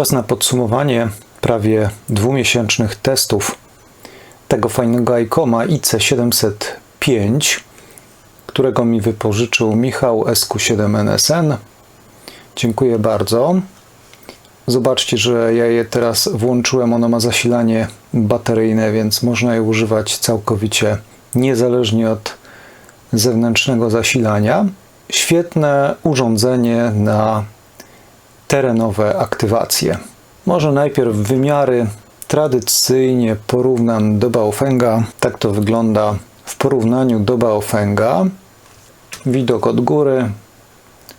Czas na podsumowanie prawie dwumiesięcznych testów tego fajnego ICOMA IC705, którego mi wypożyczył Michał SQ7NSN. Dziękuję bardzo. Zobaczcie, że ja je teraz włączyłem. Ono ma zasilanie bateryjne, więc można je używać całkowicie niezależnie od zewnętrznego zasilania. Świetne urządzenie na terenowe aktywacje. Może najpierw wymiary tradycyjnie porównam do Baofenga. Tak to wygląda w porównaniu do Baofenga. Widok od góry,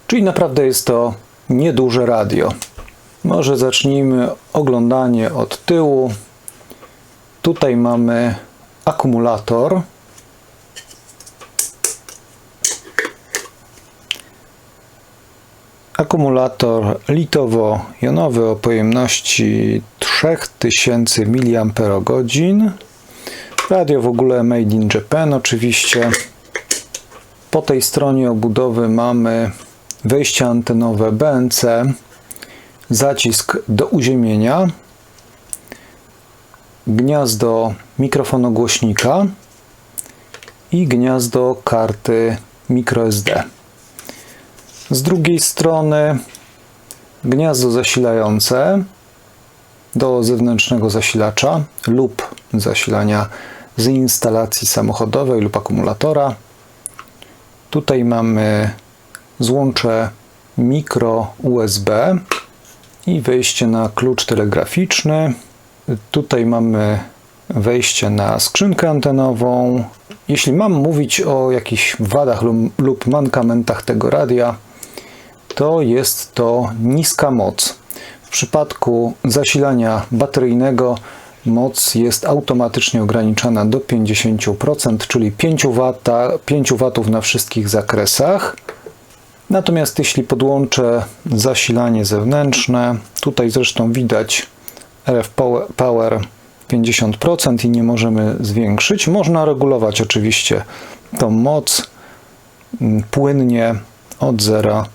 czyli naprawdę jest to nieduże radio. Może zacznijmy oglądanie od tyłu. Tutaj mamy akumulator. Akumulator litowo-jonowy o pojemności 3000 mAh. Radio w ogóle made in Japan oczywiście. Po tej stronie obudowy mamy wejście antenowe BNC, zacisk do uziemienia, gniazdo mikrofonogłośnika i gniazdo karty microSD. Z drugiej strony gniazdo zasilające do zewnętrznego zasilacza lub zasilania z instalacji samochodowej lub akumulatora. Tutaj mamy złącze mikro USB i wejście na klucz telegraficzny. Tutaj mamy wejście na skrzynkę antenową. Jeśli mam mówić o jakichś wadach lub mankamentach tego radia, to jest to niska moc. W przypadku zasilania bateryjnego moc jest automatycznie ograniczana do 50%, czyli 5 W, 5 W na wszystkich zakresach. Natomiast jeśli podłączę zasilanie zewnętrzne, tutaj zresztą widać RF Power 50% i nie możemy zwiększyć. Można regulować oczywiście tą moc mm, płynnie od 0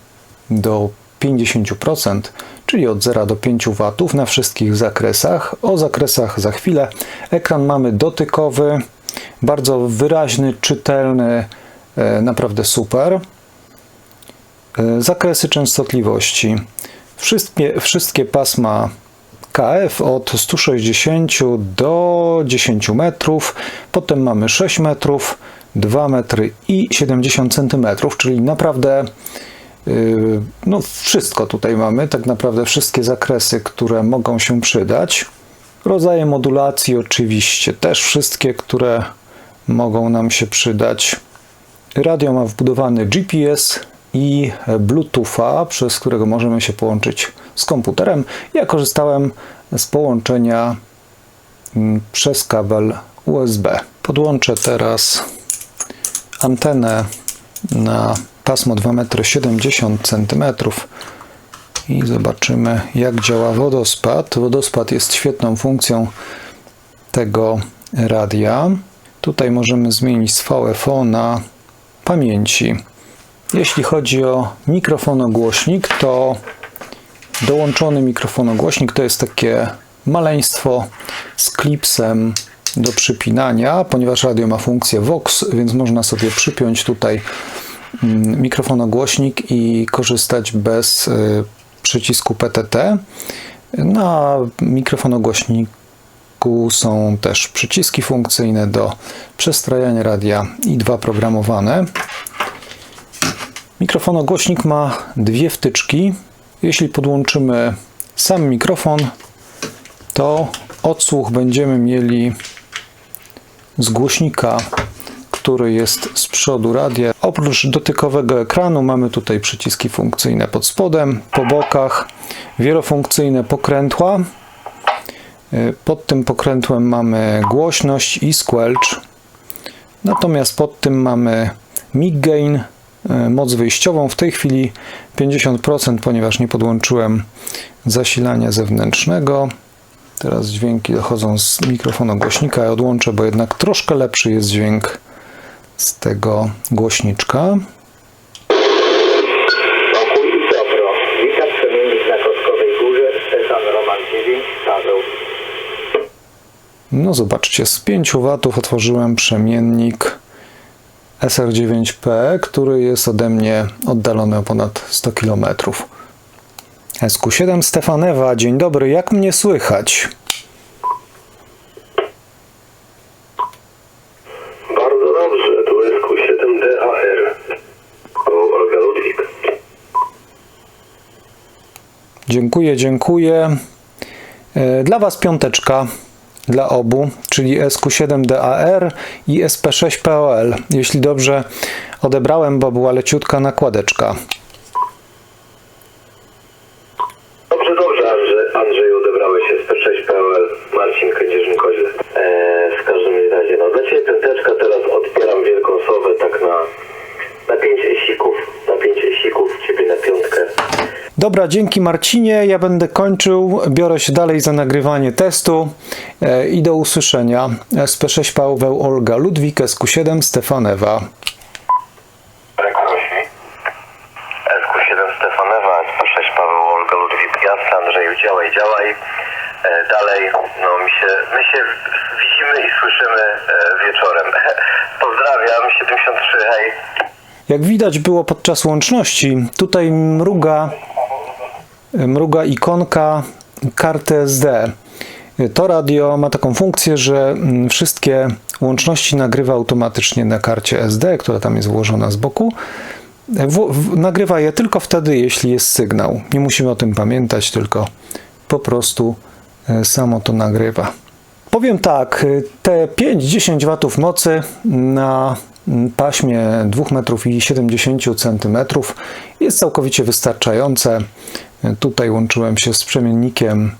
do 50%, czyli od 0 do 5 W na wszystkich zakresach. O zakresach za chwilę. Ekran mamy dotykowy, bardzo wyraźny, czytelny, e, naprawdę super. E, zakresy częstotliwości. Wszystkie, wszystkie pasma KF od 160 do 10 metrów, potem mamy 6 metrów, 2 metry i 70 centymetrów, czyli naprawdę no, wszystko tutaj mamy, tak naprawdę wszystkie zakresy, które mogą się przydać. Rodzaje modulacji, oczywiście, też wszystkie, które mogą nam się przydać. Radio ma wbudowany GPS i Bluetootha, przez którego możemy się połączyć z komputerem. Ja korzystałem z połączenia mm, przez kabel USB. Podłączę teraz antenę na pasmo 2,70 m i zobaczymy jak działa wodospad. Wodospad jest świetną funkcją tego radia. Tutaj możemy zmienić z VFO na pamięci. Jeśli chodzi o mikrofonogłośnik, to dołączony mikrofonogłośnik to jest takie maleństwo z klipsem do przypinania, ponieważ radio ma funkcję Vox, więc można sobie przypiąć tutaj Mm, mikrofonogłośnik i korzystać bez y, przycisku PTT. Na mikrofonogłośniku są też przyciski funkcyjne do przestrajania radia i dwa programowane. Mikrofonogłośnik ma dwie wtyczki. Jeśli podłączymy sam mikrofon, to odsłuch będziemy mieli z głośnika który jest z przodu radia. Oprócz dotykowego ekranu mamy tutaj przyciski funkcyjne pod spodem, po bokach, wielofunkcyjne pokrętła. Y, pod tym pokrętłem mamy głośność i squelch. Natomiast pod tym mamy mic gain, y, moc wyjściową. W tej chwili 50%, ponieważ nie podłączyłem zasilania zewnętrznego. Teraz dźwięki dochodzą z mikrofonu głośnika. Ja odłączę, bo jednak troszkę lepszy jest dźwięk z tego głośniczka. No zobaczcie, z 5 W otworzyłem przemiennik SR9P, który jest ode mnie oddalony o ponad 100 km. SQ7 Stefanewa, dzień dobry, jak mnie słychać? Bardzo dobrze, tu jest Q7DAR. O, Olga Ludwik. Dziękuję, dziękuję. E, Dla Was piąteczka, dla obu, czyli SQ7DAR i SP6POL. Jeśli dobrze odebrałem, bo była leciutka nakładeczka. Dobrze, dobrze, Andrzej, Andrzej odebrałeś się z P6PL, Marcin Kędzierzyn-Koźle. Eee, w każdym razie, no dla Ciebie piąteczka, teraz odbieram wielką sowę tak na, na pięć esików, na pięć esików, Ciebie na piątkę. Dobra, dzięki Marcinie. Ja będę kończył. Biorę się dalej za nagrywanie testu e, i do usłyszenia. SP6 Paweł Olga Ludwik, SQ7 Stefanewa. Prosi. SQ7 Stefanewa, SP6 Paweł, Olga Ludwik, Jasna, Andrzeju, działaj, działaj. E, dalej, no my się, my się widzimy i słyszymy e, wieczorem. Pozdrawiam, 73, hej. Jak widać było podczas łączności, tutaj mruga, mruga ikonka karty SD. To radio ma taką funkcję, że mm, wszystkie łączności nagrywa automatycznie na karcie SD, która tam jest włożona z boku. W, w, nagrywa je tylko wtedy, jeśli jest sygnał. Nie musimy o tym pamiętać, tylko po prostu e, samo to nagrywa. Powiem tak, e, te 5-10 watów mocy na mm, paśmie 2,70 cm jest całkowicie wystarczające. Tutaj łączyłem się z przemiennikiem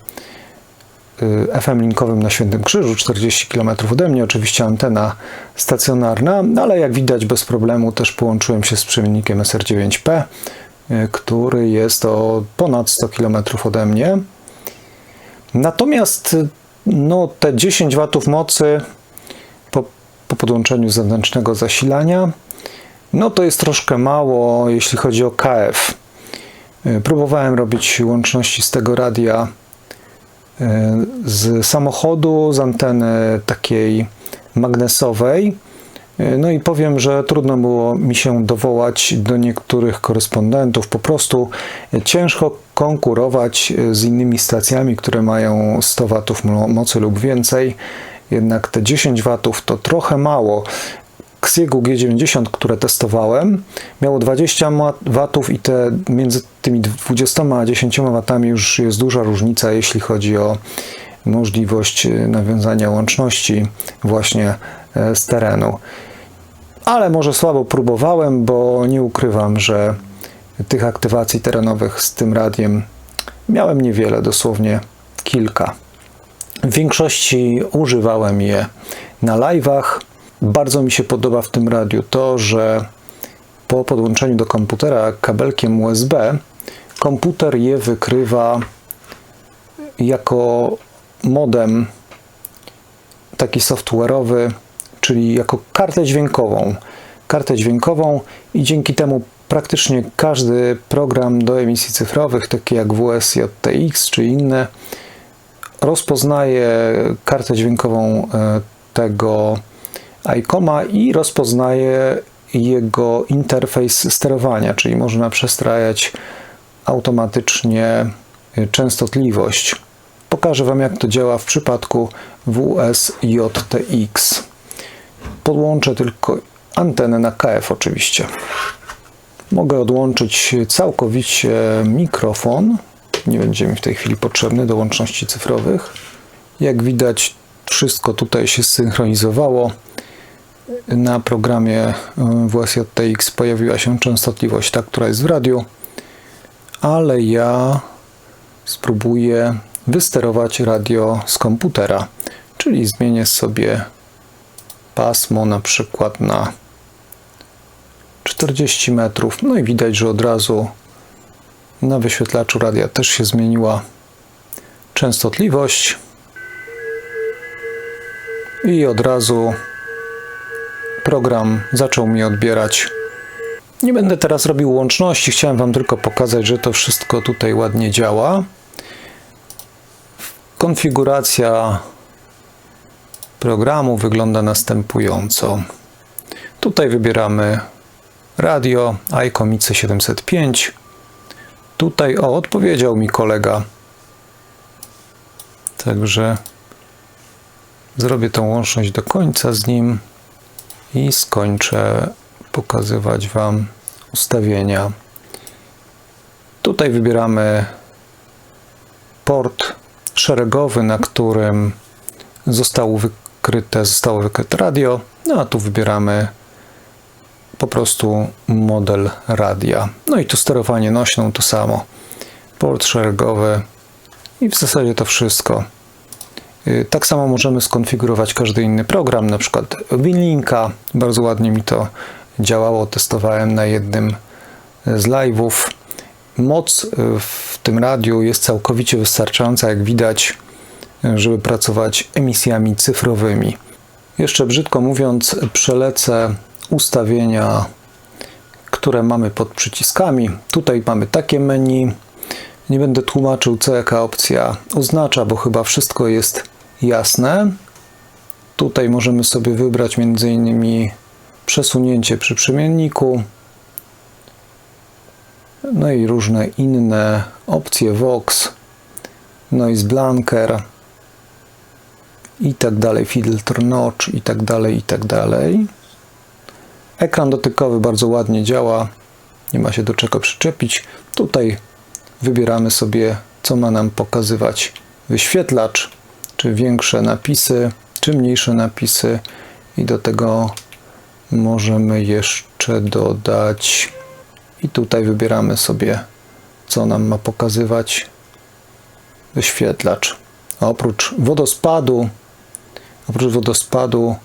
y, FM linkowym na Świętym Krzyżu, 40 km ode mnie, oczywiście antena stacjonarna, no ale jak widać bez problemu też połączyłem się z przemiennikiem SR9P, y, który jest o ponad 100 km ode mnie. Natomiast no, te 10 W mocy po, po podłączeniu zewnętrznego zasilania, no to jest troszkę mało, jeśli chodzi o KF. Y, Próbowałem robić łączności z tego radia y, z samochodu, z anteny takiej magnesowej. Y, No i powiem, że trudno było mi się dowołać do niektórych korespondentów. Po prostu ciężko konkurować z innymi stacjami, które mają 100 watów mo- mocy lub więcej. Jednak te 10 watów to trochę mało. Xiegu G90, które testowałem, miało 20 ma- watów i te między tymi 20 a 10 watami już jest duża różnica, jeśli chodzi o możliwość e, nawiązania łączności właśnie e, z terenu. Ale może słabo próbowałem, bo nie ukrywam, że tych aktywacji terenowych z tym radiem miałem niewiele, dosłownie kilka. W większości używałem je na live'ach. Bardzo mi się podoba w tym radiu to, że po podłączeniu do komputera kabelkiem USB komputer je wykrywa jako modem taki software'owy, czyli jako kartę dźwiękową. Kartę dźwiękową i dzięki temu praktycznie każdy program do emisji cyfrowych, takie jak WSJTX czy inne, rozpoznaje kartę dźwiękową e, tego ICOMA i rozpoznaje jego interfejs sterowania, czyli można przestrajać automatycznie częstotliwość. Pokażę Wam, jak to działa w przypadku WSJTX. Podłączę tylko antenę na KF oczywiście. Mogę odłączyć całkowicie mikrofon. Nie będzie mi w tej chwili potrzebny do łączności cyfrowych. Jak widać, wszystko tutaj się zsynchronizowało. Na programie y, WSJTX pojawiła się częstotliwość, ta, która jest w radiu, ale ja spróbuję wysterować radio z komputera, czyli zmienię sobie pasmo na przykład na 40 metrów. No i widać, że od razu na wyświetlaczu radia też się zmieniła częstotliwość i od razu program zaczął mi odbierać. Nie będę teraz robił łączności, chciałem Wam tylko pokazać, że to wszystko tutaj ładnie działa. Konfiguracja programu wygląda następująco. Tutaj wybieramy radio iComice 705. Tutaj, o, odpowiedział mi kolega. Także zrobię tą łączność do końca z nim i skończę pokazywać Wam ustawienia. Tutaj wybieramy port szeregowy, na którym zostało wykryte, zostało wykryte radio, no a tu wybieramy po prostu model radia. No i tu sterowanie nośną to samo. Port szeregowy i w zasadzie to wszystko. Y, Tak samo możemy skonfigurować każdy inny program, na przykład Winlinka. Bardzo ładnie mi to działało, testowałem na jednym z live'ów. Moc y, w tym radiu jest całkowicie wystarczająca, jak widać, y, żeby pracować emisjami cyfrowymi. Jeszcze brzydko mówiąc, przelecę ustawienia, które mamy pod przyciskami. Tutaj mamy takie menu. Nie będę tłumaczył, co jaka opcja oznacza, bo chyba wszystko jest jasne. Tutaj możemy sobie wybrać m.in. przesunięcie przy przemienniku. No i różne inne opcje Vox, Noise Blanker i tak dalej, filtr notch i tak dalej, i tak dalej. Ekran dotykowy bardzo ładnie działa, nie ma się do czego przyczepić. Tutaj wybieramy sobie, co ma nam pokazywać wyświetlacz, czy większe napisy, czy mniejsze napisy, i do tego możemy jeszcze dodać. I tutaj wybieramy sobie, co nam ma pokazywać wyświetlacz. A oprócz wodospadu, oprócz wodospadu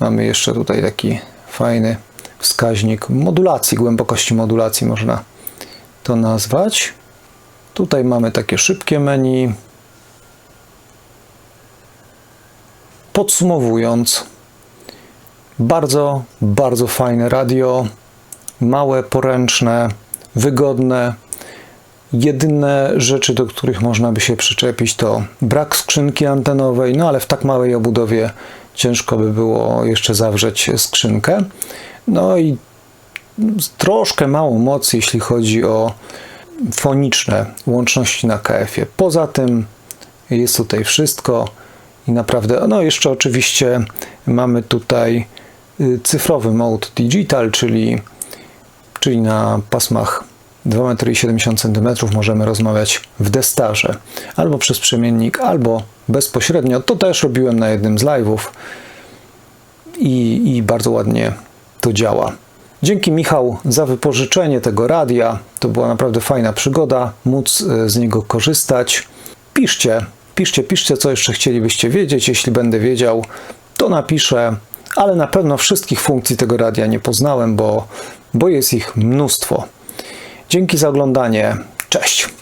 mamy jeszcze tutaj taki fajny wskaźnik modulacji, głębokości modulacji można to nazwać. Tutaj mamy takie szybkie menu. Podsumowując, bardzo, bardzo fajne radio, małe, poręczne, wygodne. Jedyne rzeczy, do których można by się przyczepić, to brak skrzynki antenowej, no ale w tak małej obudowie ciężko by było jeszcze zawrzeć skrzynkę. No i troszkę mało mocy, jeśli chodzi o foniczne łączności na KF-ie. Poza tym jest tutaj wszystko i naprawdę, no jeszcze oczywiście mamy tutaj y, cyfrowy mode digital, czyli, czyli na pasmach 2,70 m możemy rozmawiać w destarze albo przez przemiennik, albo bezpośrednio. To też robiłem na jednym z live'ów i, i bardzo ładnie to działa. Dzięki Michał za wypożyczenie tego radia. To była naprawdę fajna przygoda, móc e, z niego korzystać. Piszcie, piszcie, piszcie, co jeszcze chcielibyście wiedzieć. Jeśli będę wiedział, to napiszę, ale na pewno wszystkich funkcji tego radia nie poznałem, bo, bo jest ich mnóstwo. Dzięki za oglądanie. Cześć.